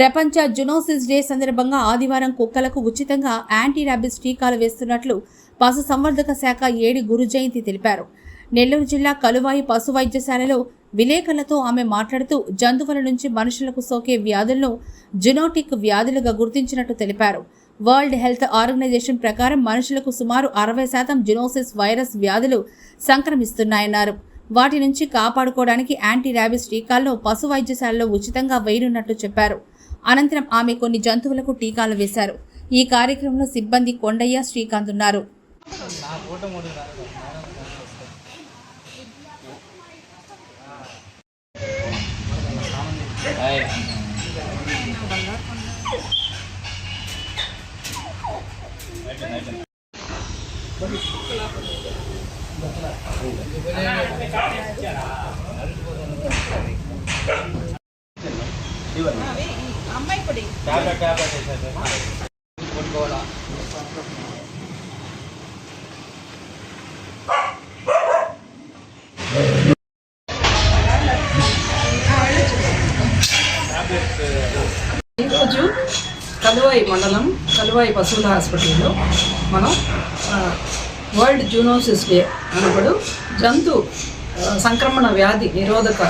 ప్రపంచ zoonosis day సందర్భంగా ఆదివారం కుక్కలకు ఉచితంగా యాంటీ ర్యాబిస్ టీకాలు వేస్తున్నట్లు పశు సంవర్ధక శాఖ ఏడి గురు జయంతి తెలిపారు. నెల్లూరు జిల్లా కలువాయి పశు వైద్యశాలలో విలేకరులతో ఆమె మాట్లాడుతూ జంతువుల నుంచి మనుషులకు సోకే వ్యాధులను జునోటిక్ వ్యాధులుగా గుర్తించినట్టు తెలిపారు. వరల్డ్ హెల్త్ ఆర్గనైజేషన్ ప్రకారం మనుషులకు సుమారు అరవై శాతం జునోసిస్ వైరస్ వ్యాధులు సంక్రమిస్తున్నాయన్నారు. వాటి నుంచి కాపాడుకోవడానికి యాంటీ ర్యాబిస్ టీకాలను పశు వైద్యశాలలో ఉచితంగా వేయనున్నట్లు చెప్పారు. అనంతరం ఆమె కొన్ని జంతువులకు టీకాలు వేశారు. ఈ కార్యక్రమంలో సిబ్బంది కొండయ్య శ్రీకాంత్ ఉన్నారు. ట్యాబ్లెట్ ట్యాబ్లెట్ కొట్టుకోవాలా ఈరోజు కలువాయి మండలం కలువాయి పశువుల హాస్పిటల్లో మనం వరల్డ్ జూనోసిస్ డే అనబడు జంతు సంక్రమణ వ్యాధి నిరోధక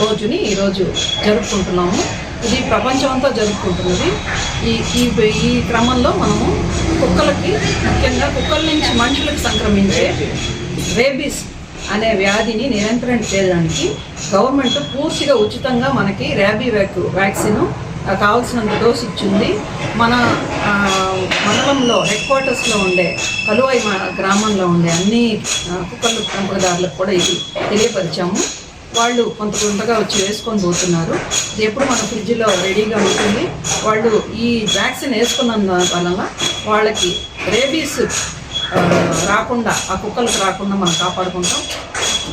రోజుని ఈరోజు జరుపుకుంటున్నాము. ఇది ప్రపంచం అంతా జరుపుకుంటున్నది. ఈ ఈ ఈ క్రమంలో మనము కుక్కలకి ముఖ్యంగా కుక్కల నుంచి మనుషులకు సంక్రమించే రేబీస్ అనే వ్యాధిని నియంత్రణ చేయడానికి గవర్నమెంట్ పూర్తిగా ఉచితంగా మనకి ర్యాబీ వ్యాక్ వ్యాక్సిన్ కావాల్సినంత డోస్ ఇచ్చింది. మన మండలంలో హెడ్ క్వార్టర్స్లో ఉండే కలువై మ- గ్రామంలో ఉండే అన్ని కుక్కలు పెంపకదారులకు కూడా ఇది తెలియపరిచాము. వాళ్ళు కొంత కొంతగా వచ్చి వేసుకొని పోతున్నారు. ఇది ఎప్పుడు మన ఫ్రిడ్జ్లో రెడీగా ఉంటుంది. వాళ్ళు ఈ వ్యాక్సిన్ వేసుకున్నందు వలన వాళ్ళకి రేబీస్ రాకుండా ఆ కుక్కలకు రాకుండా మనం కాపాడుకుంటాం.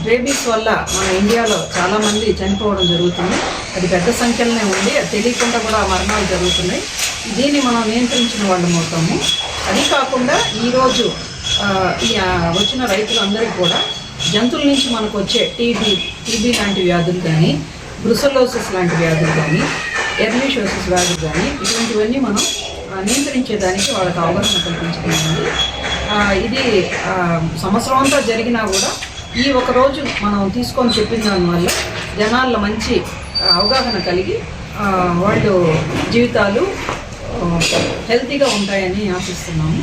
రేబీస్ వల్ల మన ఇండియాలో చాలామంది చనిపోవడం జరుగుతుంది. అది పెద్ద సంఖ్యలోనే ఉంది. అది తెలియకుండా కూడా మరణాలు జరుగుతున్నాయి. దీన్ని మనం నియంత్రించిన వాళ్ళం అవుతాము. అది కాకుండా ఈరోజు ఈ వచ్చిన రైతులందరికీ కూడా జంతువుల నుంచి మనకు వచ్చే టీబీ టీబీ లాంటి వ్యాధులు కానీ బ్రుసలోసిస్ లాంటి వ్యాధులు కానీ ఎర్లీషోసిస్ వ్యాధులు కానీ ఇటువంటివన్నీ మనం నియంత్రించేదానికి వాళ్ళకి అవగాహన కల్పించగలిగింది ఇది సంవత్సరం అంతా జరిగినా కూడా ఈ ఒక రోజు మనం తీసుకొని చెప్పిన దానివల్ల జనాల్లో మంచి అవగాహన కలిగి వాళ్ళు జీవితాలు హెల్తీగా ఉంటాయని ఆశిస్తున్నాము.